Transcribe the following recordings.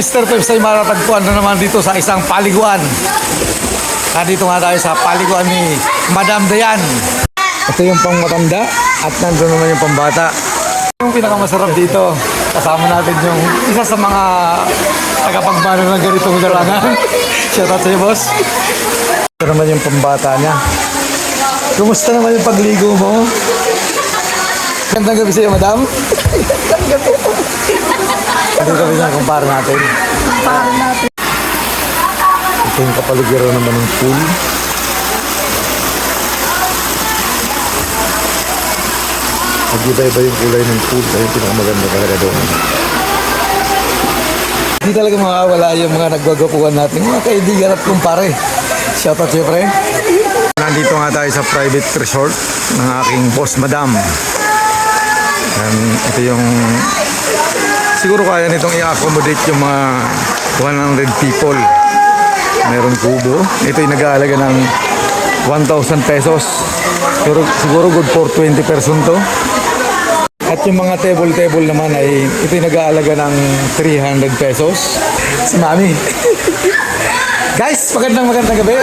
Mr. Peps ay matatagpuan na naman dito sa isang paliguan. Nandito nga tayo sa paliguan ni Madam Dayan. Ito yung pang matanda at nandun naman yung pambata. Yung pinakamasarap dito, kasama natin yung isa sa mga tagapagmano ng ganitong larangan. Shout out sa'yo, boss. Ito naman yung pambata niya. Kumusta naman yung pagligo mo? Gandang gabi sa'yo, madam. Ito kami na kumpara natin. Ito yung kapaligiran naman ng pool. Nag-iba-iba yung kulay ng pool. Kaya yung pinakamaganda talaga doon. Hindi talaga mawawala yung mga nagwagapuan natin. Mga kaibigan at kumpare. Shoutout siyempre. Nandito nga tayo sa private resort ng aking boss madam. Um, ito yung siguro kaya nitong i-accommodate yung mga 100 people. Meron kubo. Ito yung nag-aalaga ng 1,000 pesos. Pero siguro good for 20 person to. At yung mga table-table naman ay ito yung nag-aalaga ng 300 pesos. Si Mami. Guys, magandang magandang gabi.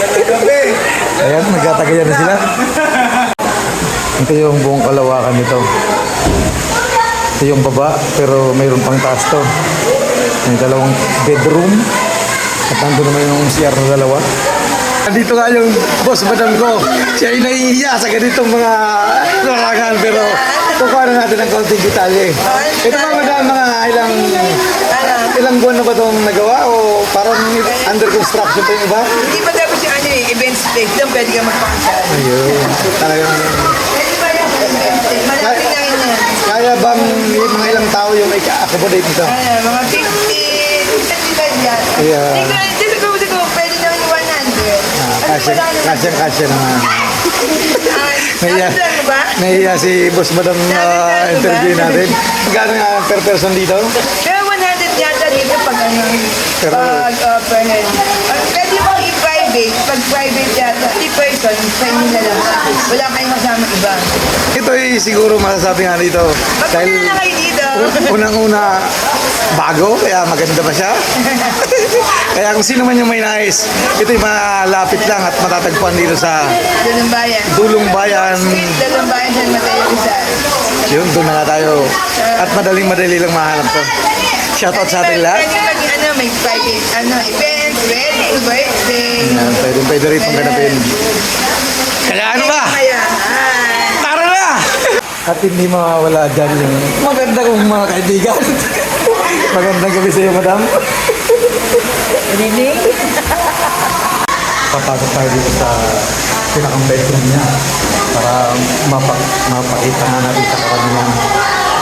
Magandang gabi. Ayan, nagtatagayan na sila. Ito yung buong kalawakan nito. Ito yung baba, pero mayroon pang taas to. May dalawang bedroom. At nandun naman yung CR na dalawa. Dito nga yung boss madam ko. Siya ay nahihiya sa ganitong mga larangan pero kukuha na natin ng konting detalye. Ito ba madam mga ilang ilang buwan na ba itong nagawa o parang under construction pa yung iba? Hindi pa tapos yung ano eh, event stage lang pwede ka magpakasal. Ayun, talagang Pwede ba yung event stage? Malapit. Kaya bang yung mga ilang tao yung may ka-accommodate nito? Ano, mga 50, 25 yan. Yeah. Ko, hindi ko, pwede naman yung 100. Ah, Kasi kasya, wala naman. Ah, Nahiya, nahiya si boss madam na interview natin. Magkano nga per person dito? Pero 100 yata dito pag ano, Pero- pag uh, per head. Ah, pwede bang i-private? Pag private yata, di person, sa inyo na lang. Wala kayong kasama iba. Ito ay siguro masasabi nga dito. Ba't Dahil na lang kayo dito? unang-una bago, kaya maganda pa siya. kaya kung sino man yung may nais, ito yung malapit lang at matatagpuan dito sa Dalawang bayan. Dulong Bayan. Street, dalawang bayan San Mateo Rizal. Yun, doon na nga tayo. At madaling-madali lang mahanap to. Shoutout sa ating lahat. Pwede pag ano, may private, ano, event, wedding, birthday. Yan, pwede, pwede rito ganapin. Kaya ano ba? Kaya, ah, Tara na! At hindi mawawala dyan yung maganda kong mga kaibigan. Magandang gabi sa iyo, madam. really? Papasok tayo dito sa pinakang bedroom niya para mapak mapakita nga natin sa karamihan.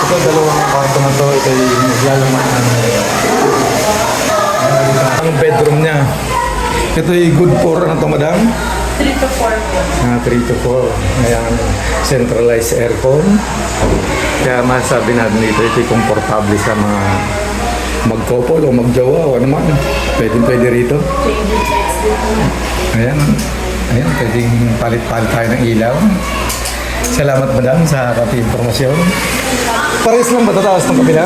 Ito, dalawang kwarto na to. Ito yung naglalaman ng ang bedroom niya. Ito yung good for ano to, madam? 3 to 4 po. Ah, 3 to 4. Ayan, centralized aircon. Kaya masabi natin dito, ito komportable sa mga mag-couple o mag-jowa o ano man. Pwede, pwede rito. Ayan. Ayan, pwedeng palit-palit tayo ng ilaw. Salamat madam sa kapi impormasyon. Pares lang ba ito taas ng kabila?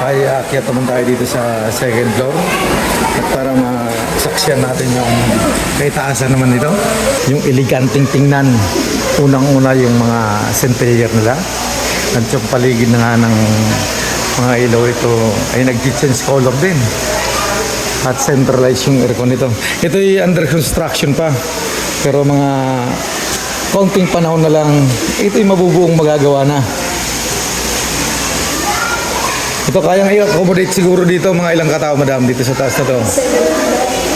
Ay, aakyat naman tayo dito sa second floor. At para masaksyan natin yung kaitaasan naman nito. Yung eleganting tingnan. Unang-una yung mga centrayer nila. At yung paligid na nga ng mga ilaw ito ay nag-change color din at centralize yung aircon nito. Ito ay under construction pa. Pero mga konting panahon na lang, ito ay mabubuong magagawa na. Ito kayang i-accommodate siguro dito mga ilang katao madam dito sa taas na to.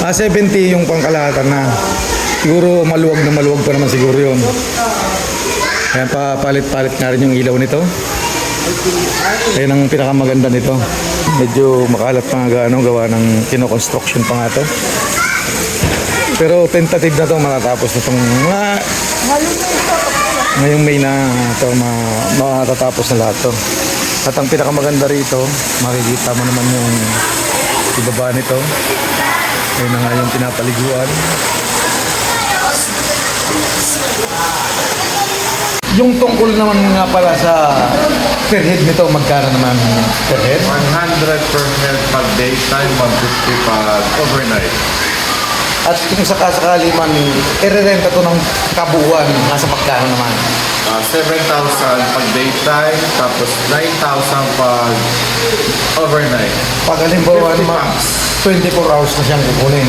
Ah, 70 yung pangkalahatan na. Siguro maluwag na maluwag pa naman siguro yun. Kaya papalit-palit nga rin yung ilaw nito. Ayun ang pinakamaganda nito. Medyo makalat pa nga gaano gawa ng kinoconstruction pa nga to. Pero tentative na to matatapos na tong mga ngayong May na to ma, matatapos na lahat to. At ang pinakamaganda rito, makikita mo naman yung ibaba nito. Ayun na nga yung pinapaliguan. Yung tungkol naman nga pala sa per head nito, magkano naman per head? 100 per head pag daytime, 150 pag overnight. At kung sakasakali man, irerenta to ng kabuuan, nasa magkano naman? Ah, 7,000 pag daytime, tapos 9,000 pag overnight. Pag halimbawa 50 naman, bucks. 24 hours na siyang kukunin.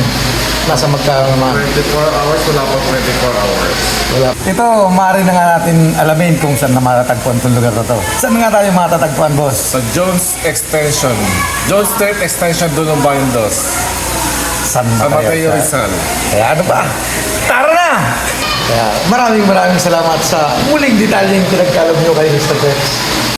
Nasa magkano naman? 24 hours, wala pa 24 hours. Wala. Ito, maaari na nga natin alamin kung saan na matatagpuan itong lugar na to. Saan nga tayo matatagpuan, boss? Sa Jones Extension. Jones Street Extension, Dulong Bayan Dos. San Sa Mateo Sa- Rizal. Kaya ano ba? Tara na! Kaya maraming maraming salamat sa muling detalyeng pinagkalog nyo kay Mr. Peps.